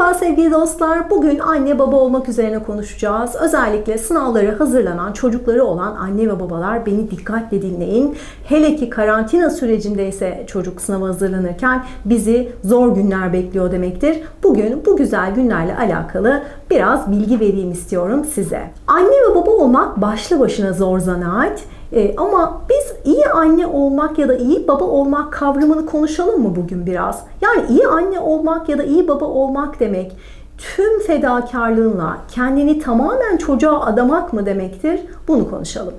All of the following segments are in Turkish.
Merhaba sevgili dostlar. Bugün anne baba olmak üzerine konuşacağız. Özellikle sınavlara hazırlanan çocukları olan anne ve babalar beni dikkatle dinleyin. Hele ki karantina sürecinde ise çocuk sınava hazırlanırken bizi zor günler bekliyor demektir. Bugün bu güzel günlerle alakalı biraz bilgi vereyim istiyorum size. Anne ve baba olmak başlı başına zor zanaat. E, ama biz iyi anne olmak ya da iyi baba olmak kavramını konuşalım mı bugün biraz? Yani iyi anne olmak ya da iyi baba olmak demek tüm fedakarlığınla kendini tamamen çocuğa adamak mı demektir? Bunu konuşalım.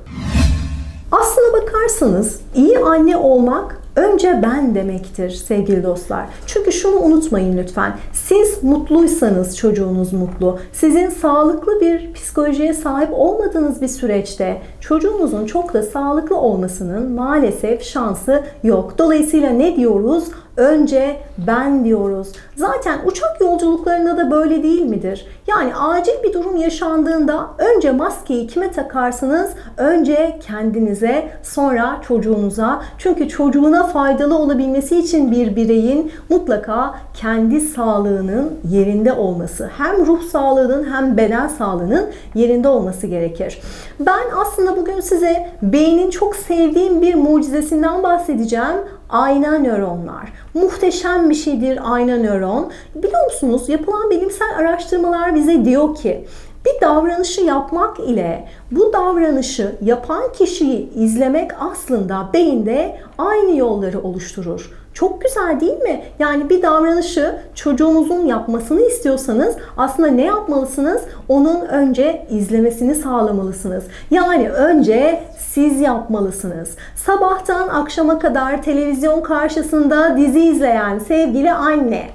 Aslına bakarsanız iyi anne olmak önce ben demektir sevgili dostlar. Çünkü şunu unutmayın lütfen. Siz mutluysanız çocuğunuz mutlu. Sizin sağlıklı bir psikolojiye sahip olmadığınız bir süreçte çocuğunuzun çok da sağlıklı olmasının maalesef şansı yok. Dolayısıyla ne diyoruz? Önce ben diyoruz. Zaten uçak yolculuklarında da böyle değil midir? Yani acil bir durum yaşandığında önce maskeyi kime takarsınız? Önce kendinize, sonra çocuğunuza. Çünkü çocuğuna faydalı olabilmesi için bir bireyin mutlaka kendi sağlığının yerinde olması, hem ruh sağlığının hem beden sağlığının yerinde olması gerekir. Ben aslında bugün size beynin çok sevdiğim bir mucizesinden bahsedeceğim ayna nöronlar. Muhteşem bir şeydir ayna nöron. Biliyor musunuz yapılan bilimsel araştırmalar bize diyor ki bir davranışı yapmak ile bu davranışı yapan kişiyi izlemek aslında beyinde aynı yolları oluşturur. Çok güzel değil mi? Yani bir davranışı çocuğunuzun yapmasını istiyorsanız aslında ne yapmalısınız? Onun önce izlemesini sağlamalısınız. Yani önce siz yapmalısınız. Sabahtan akşama kadar televizyon karşısında dizi izleyen sevgili anne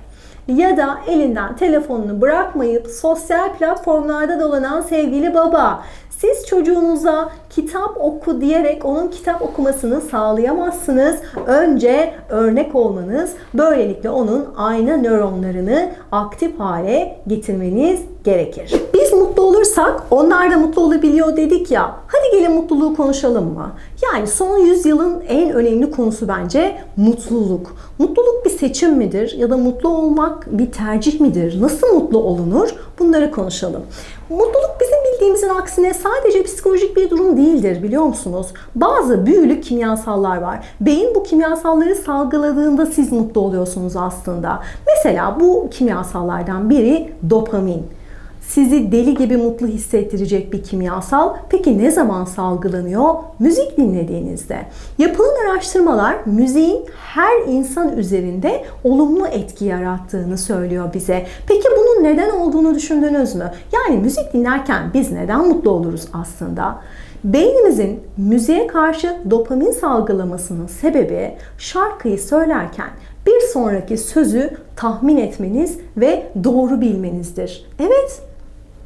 ya da elinden telefonunu bırakmayıp sosyal platformlarda dolanan sevgili baba siz çocuğunuza kitap oku diyerek onun kitap okumasını sağlayamazsınız. Önce örnek olmanız, böylelikle onun ayna nöronlarını aktif hale getirmeniz gerekir. Biz mutlu olursak onlar da mutlu olabiliyor dedik ya. Hadi gelin mutluluğu konuşalım mı? Yani son yüzyılın en önemli konusu bence mutluluk. Mutluluk bir seçim midir ya da mutlu olmak bir tercih midir? Nasıl mutlu olunur? Bunları konuşalım. Mutluluk bizim bildiğimizin aksine sadece psikolojik bir durum değildir biliyor musunuz? Bazı büyülü kimyasallar var. Beyin bu kimyasalları salgıladığında siz mutlu oluyorsunuz aslında. Mesela bu kimyasallardan biri dopamin sizi deli gibi mutlu hissettirecek bir kimyasal. Peki ne zaman salgılanıyor? Müzik dinlediğinizde. Yapılan araştırmalar müziğin her insan üzerinde olumlu etki yarattığını söylüyor bize. Peki bunun neden olduğunu düşündünüz mü? Yani müzik dinlerken biz neden mutlu oluruz aslında? Beynimizin müziğe karşı dopamin salgılamasının sebebi şarkıyı söylerken bir sonraki sözü tahmin etmeniz ve doğru bilmenizdir. Evet,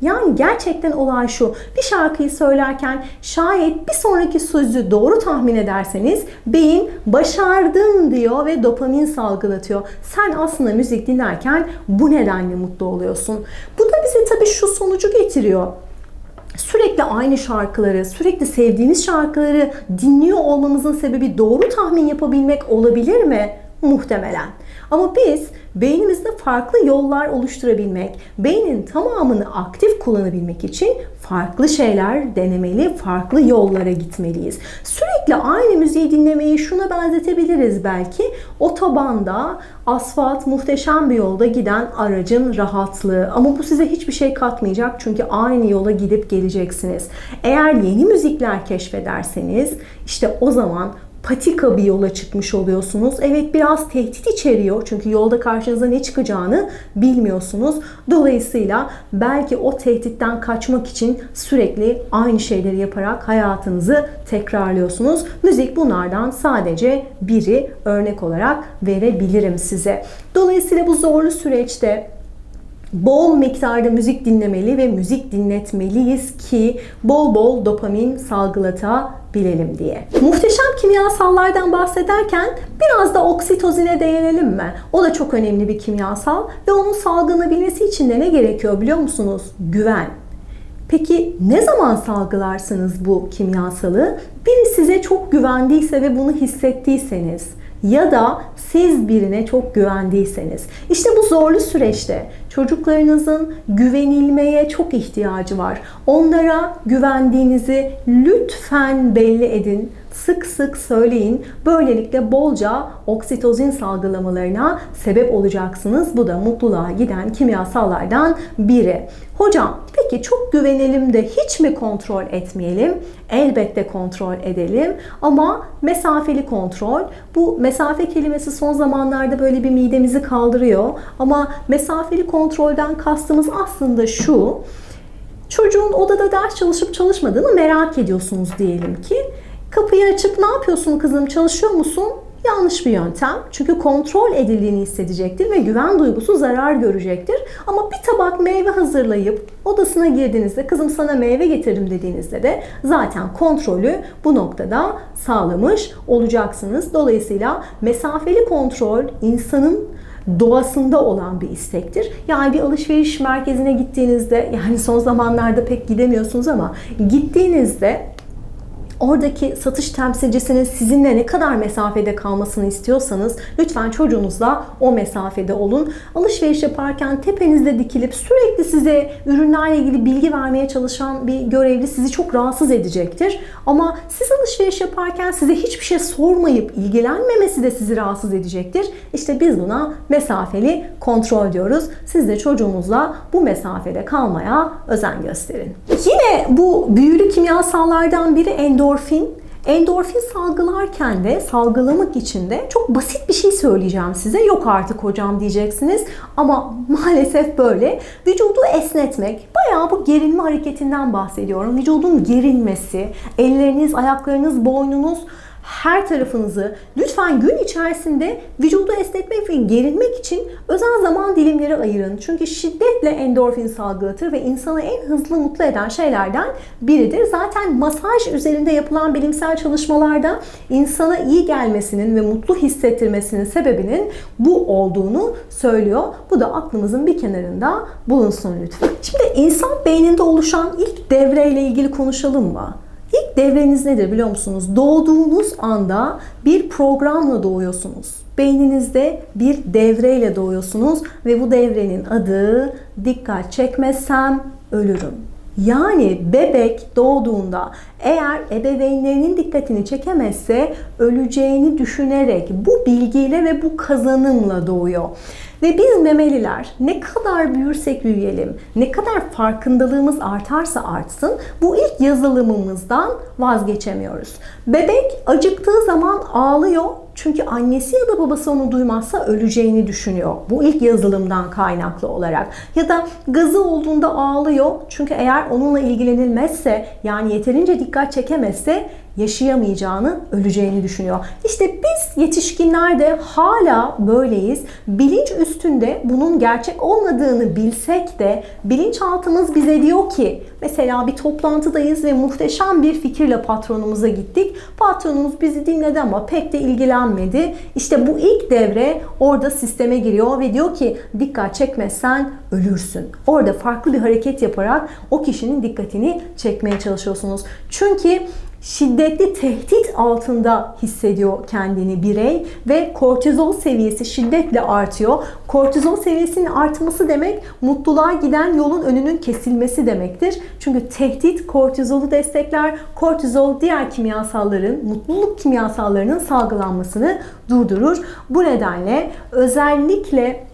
yani gerçekten olay şu. Bir şarkıyı söylerken şayet bir sonraki sözü doğru tahmin ederseniz beyin başardın diyor ve dopamin salgılatıyor. Sen aslında müzik dinlerken bu nedenle mutlu oluyorsun. Bu da bize tabii şu sonucu getiriyor sürekli aynı şarkıları, sürekli sevdiğiniz şarkıları dinliyor olmamızın sebebi doğru tahmin yapabilmek olabilir mi? Muhtemelen. Ama biz beynimizde farklı yollar oluşturabilmek, beynin tamamını aktif kullanabilmek için farklı şeyler denemeli, farklı yollara gitmeliyiz. Sürekli aynı müziği dinlemeyi şuna benzetebiliriz belki. Otobanda asfalt muhteşem bir yolda giden aracın rahatlığı ama bu size hiçbir şey katmayacak çünkü aynı yola gidip geleceksiniz. Eğer yeni müzikler keşfederseniz işte o zaman patika bir yola çıkmış oluyorsunuz. Evet biraz tehdit içeriyor çünkü yolda karşınıza ne çıkacağını bilmiyorsunuz. Dolayısıyla belki o tehditten kaçmak için sürekli aynı şeyleri yaparak hayatınızı tekrarlıyorsunuz. Müzik bunlardan sadece biri örnek olarak verebilirim size. Dolayısıyla bu zorlu süreçte bol miktarda müzik dinlemeli ve müzik dinletmeliyiz ki bol bol dopamin salgılatabilelim diye. Muhteşem kimyasallardan bahsederken biraz da oksitozine değinelim mi? O da çok önemli bir kimyasal ve onun salgılanabilmesi için de ne gerekiyor biliyor musunuz? Güven. Peki ne zaman salgılarsınız bu kimyasalı? Biri size çok güvendiyse ve bunu hissettiyseniz ya da siz birine çok güvendiyseniz. İşte bu zorlu süreçte çocuklarınızın güvenilmeye çok ihtiyacı var. Onlara güvendiğinizi lütfen belli edin. Sık sık söyleyin. Böylelikle bolca oksitozin salgılamalarına sebep olacaksınız. Bu da mutluluğa giden kimyasallardan biri. Hocam peki çok güvenelim de hiç mi kontrol etmeyelim? Elbette kontrol edelim ama mesafeli kontrol. Bu mesafe kelimesi son zamanlarda böyle bir midemizi kaldırıyor. Ama mesafeli kontrolden kastımız aslında şu. Çocuğun odada ders çalışıp çalışmadığını merak ediyorsunuz diyelim ki. Kapıyı açıp ne yapıyorsun kızım çalışıyor musun? Yanlış bir yöntem. Çünkü kontrol edildiğini hissedecektir ve güven duygusu zarar görecektir. Ama bir tabak meyve hazırlayıp odasına girdiğinizde kızım sana meyve getirdim dediğinizde de zaten kontrolü bu noktada sağlamış olacaksınız. Dolayısıyla mesafeli kontrol insanın doğasında olan bir istektir. Yani bir alışveriş merkezine gittiğinizde yani son zamanlarda pek gidemiyorsunuz ama gittiğinizde oradaki satış temsilcisinin sizinle ne kadar mesafede kalmasını istiyorsanız lütfen çocuğunuzla o mesafede olun. Alışveriş yaparken tepenizde dikilip sürekli size ürünlerle ilgili bilgi vermeye çalışan bir görevli sizi çok rahatsız edecektir. Ama siz alışveriş yaparken size hiçbir şey sormayıp ilgilenmemesi de sizi rahatsız edecektir. İşte biz buna mesafeli kontrol diyoruz. Siz de çocuğunuzla bu mesafede kalmaya özen gösterin. Yine bu büyülü kimyasallardan biri endorfin endorfin. Endorfin salgılarken de salgılamak için de çok basit bir şey söyleyeceğim size. Yok artık hocam diyeceksiniz ama maalesef böyle. Vücudu esnetmek, bayağı bu gerilme hareketinden bahsediyorum. Vücudun gerilmesi, elleriniz, ayaklarınız, boynunuz her tarafınızı lütfen gün içerisinde vücudu esnetmek ve gerilmek için özel zaman dilimleri ayırın. Çünkü şiddetle endorfin salgılatır ve insanı en hızlı mutlu eden şeylerden biridir. Zaten masaj üzerinde yapılan bilimsel çalışmalarda insana iyi gelmesinin ve mutlu hissettirmesinin sebebinin bu olduğunu söylüyor. Bu da aklımızın bir kenarında bulunsun lütfen. Şimdi insan beyninde oluşan ilk devreyle ilgili konuşalım mı? İlk devreniz nedir biliyor musunuz? Doğduğunuz anda bir programla doğuyorsunuz. Beyninizde bir devreyle doğuyorsunuz ve bu devrenin adı dikkat çekmezsem ölürüm. Yani bebek doğduğunda eğer ebeveynlerinin dikkatini çekemezse öleceğini düşünerek bu bilgiyle ve bu kazanımla doğuyor. Ve biz memeliler ne kadar büyürsek büyüyelim, ne kadar farkındalığımız artarsa artsın bu ilk yazılımımızdan vazgeçemiyoruz. Bebek acıktığı zaman ağlıyor çünkü annesi ya da babası onu duymazsa öleceğini düşünüyor. Bu ilk yazılımdan kaynaklı olarak. Ya da gazı olduğunda ağlıyor. Çünkü eğer onunla ilgilenilmezse yani yeterince dikkat çekemezse yaşayamayacağını, öleceğini düşünüyor. İşte biz yetişkinler de hala böyleyiz. Bilinç üstünde bunun gerçek olmadığını bilsek de bilinçaltımız bize diyor ki mesela bir toplantıdayız ve muhteşem bir fikirle patronumuza gittik. Patronumuz bizi dinledi ama pek de ilgilenmedi. İşte bu ilk devre orada sisteme giriyor ve diyor ki dikkat çekmezsen ölürsün. Orada farklı bir hareket yaparak o kişinin dikkatini çekmeye çalışıyorsunuz. Çünkü şiddetli tehdit altında hissediyor kendini birey ve kortizol seviyesi şiddetle artıyor. Kortizol seviyesinin artması demek mutluluğa giden yolun önünün kesilmesi demektir. Çünkü tehdit kortizolu destekler. Kortizol diğer kimyasalların, mutluluk kimyasallarının salgılanmasını durdurur. Bu nedenle özellikle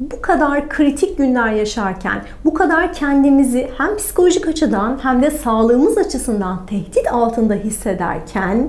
bu kadar kritik günler yaşarken, bu kadar kendimizi hem psikolojik açıdan hem de sağlığımız açısından tehdit altında hissederken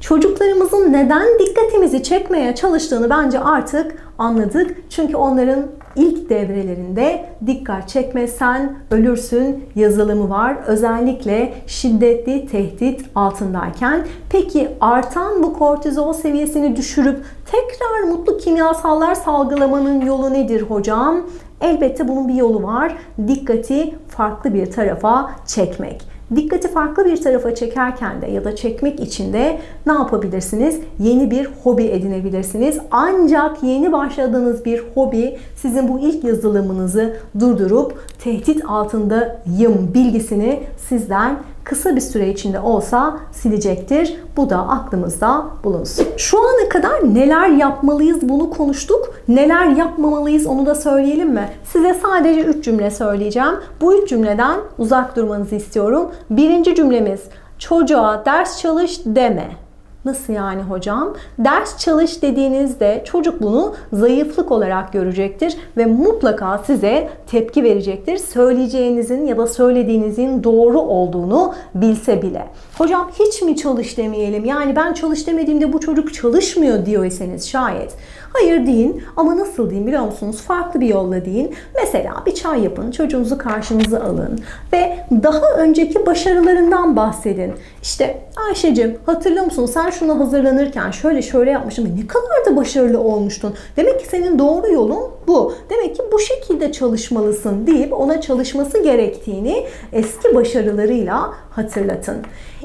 çocuklarımızın neden dikkatimizi çekmeye çalıştığını bence artık anladık. Çünkü onların ilk devrelerinde dikkat çekmezsen ölürsün yazılımı var. Özellikle şiddetli tehdit altındayken. Peki artan bu kortizol seviyesini düşürüp tekrar mutlu kimyasallar salgılamanın yolu nedir hocam? Elbette bunun bir yolu var. Dikkati farklı bir tarafa çekmek. Dikkati farklı bir tarafa çekerken de ya da çekmek için de ne yapabilirsiniz? Yeni bir hobi edinebilirsiniz. Ancak yeni başladığınız bir hobi sizin bu ilk yazılımınızı durdurup tehdit altındayım bilgisini sizden kısa bir süre içinde olsa silecektir. Bu da aklımızda bulunsun. Şu ana kadar neler yapmalıyız bunu konuştuk. Neler yapmamalıyız onu da söyleyelim mi? Size sadece 3 cümle söyleyeceğim. Bu 3 cümleden uzak durmanızı istiyorum. Birinci cümlemiz çocuğa ders çalış deme. Nasıl yani hocam? Ders çalış dediğinizde çocuk bunu zayıflık olarak görecektir ve mutlaka size tepki verecektir. Söyleyeceğinizin ya da söylediğinizin doğru olduğunu bilse bile. Hocam hiç mi çalış demeyelim? Yani ben çalış demediğimde bu çocuk çalışmıyor diyorsanız şayet. Hayır deyin ama nasıl deyin biliyor musunuz? Farklı bir yolla deyin. Mesela bir çay yapın, çocuğunuzu karşınıza alın ve daha önceki başarılarından bahsedin. İşte Ayşe'cim hatırlıyor musun sen şuna hazırlanırken şöyle şöyle yapmıştın ne kadar da başarılı olmuştun. Demek ki senin doğru yolun bu. Demek ki bu şekilde çalışmalısın deyip ona çalışması gerektiğini eski başarılarıyla hatırlatın.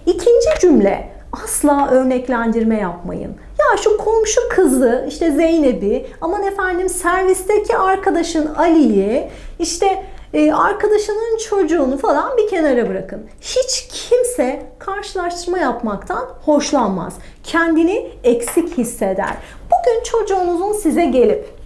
İkinci cümle asla örneklendirme yapmayın. Şu komşu kızı işte Zeynep'i aman efendim servisteki arkadaşın Ali'yi işte e, arkadaşının çocuğunu falan bir kenara bırakın. Hiç kimse karşılaştırma yapmaktan hoşlanmaz. Kendini eksik hisseder. Bugün çocuğunuzun size gelip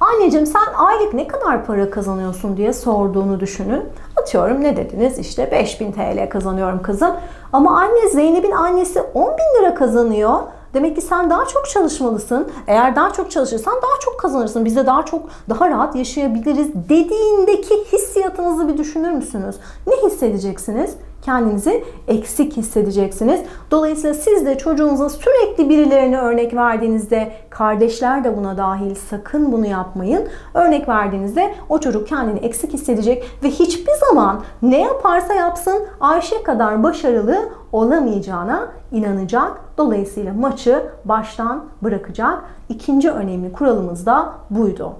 Anneciğim sen aylık ne kadar para kazanıyorsun diye sorduğunu düşünün. Atıyorum ne dediniz? İşte 5000 TL kazanıyorum kızım. Ama anne Zeynep'in annesi 10 bin lira kazanıyor. Demek ki sen daha çok çalışmalısın. Eğer daha çok çalışırsan daha çok kazanırsın. Biz de daha çok, daha rahat yaşayabiliriz dediğindeki hissiyatınızı bir düşünür müsünüz? Ne hissedeceksiniz? kendinizi eksik hissedeceksiniz. Dolayısıyla siz de çocuğunuza sürekli birilerine örnek verdiğinizde kardeşler de buna dahil sakın bunu yapmayın. Örnek verdiğinizde o çocuk kendini eksik hissedecek ve hiçbir zaman ne yaparsa yapsın Ayşe kadar başarılı olamayacağına inanacak. Dolayısıyla maçı baştan bırakacak. İkinci önemli kuralımız da buydu.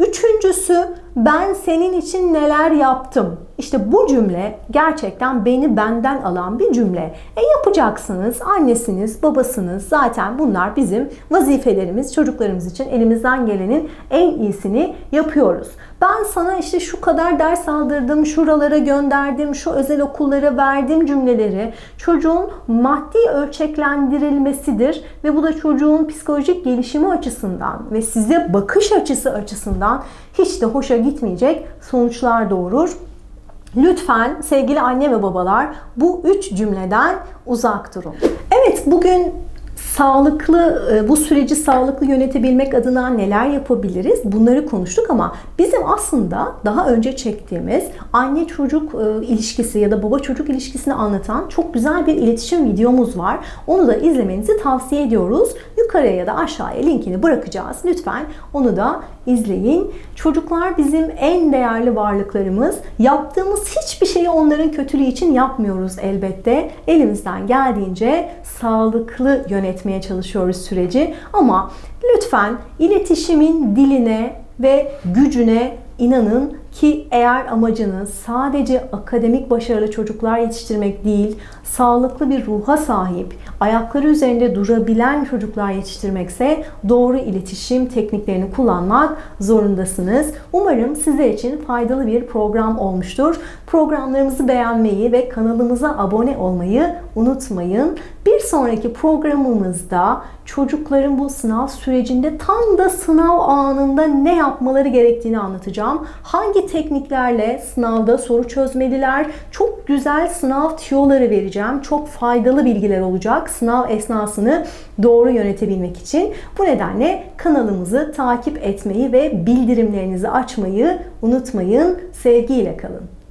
Üçüncüsü ben senin için neler yaptım. İşte bu cümle gerçekten beni benden alan bir cümle. E yapacaksınız, annesiniz, babasınız. Zaten bunlar bizim vazifelerimiz. Çocuklarımız için elimizden gelenin en iyisini yapıyoruz. Ben sana işte şu kadar ders aldırdım, şuralara gönderdim, şu özel okullara verdim cümleleri çocuğun maddi ölçeklendirilmesidir ve bu da çocuğun psikolojik gelişimi açısından ve size bakış açısı açısından hiç de hoşa gitmeyecek sonuçlar doğurur. Lütfen sevgili anne ve babalar bu üç cümleden uzak durun. Evet bugün sağlıklı e, bu süreci sağlıklı yönetebilmek adına neler yapabiliriz? Bunları konuştuk ama bizim aslında daha önce çektiğimiz anne çocuk e, ilişkisi ya da baba çocuk ilişkisini anlatan çok güzel bir iletişim videomuz var. Onu da izlemenizi tavsiye ediyoruz. Yukarıya ya da aşağıya linkini bırakacağız. Lütfen onu da izleyin. Çocuklar bizim en değerli varlıklarımız. Yaptığımız hiçbir şeyi onların kötülüğü için yapmıyoruz elbette. Elimizden geldiğince sağlıklı yönetmeye çalışıyoruz süreci. Ama lütfen iletişimin diline ve gücüne inanın ki eğer amacınız sadece akademik başarılı çocuklar yetiştirmek değil, sağlıklı bir ruha sahip, ayakları üzerinde durabilen çocuklar yetiştirmekse doğru iletişim tekniklerini kullanmak zorundasınız. Umarım sizler için faydalı bir program olmuştur. Programlarımızı beğenmeyi ve kanalımıza abone olmayı unutmayın. Bir sonraki programımızda çocukların bu sınav sürecinde tam da sınav anında ne yapmaları gerektiğini anlatacağım. Hangi tekniklerle sınavda soru çözmeliler? Çok güzel sınav tiyoları vereceğim. Çok faydalı bilgiler olacak sınav esnasını doğru yönetebilmek için. Bu nedenle kanalımızı takip etmeyi ve bildirimlerinizi açmayı unutmayın. Sevgiyle kalın.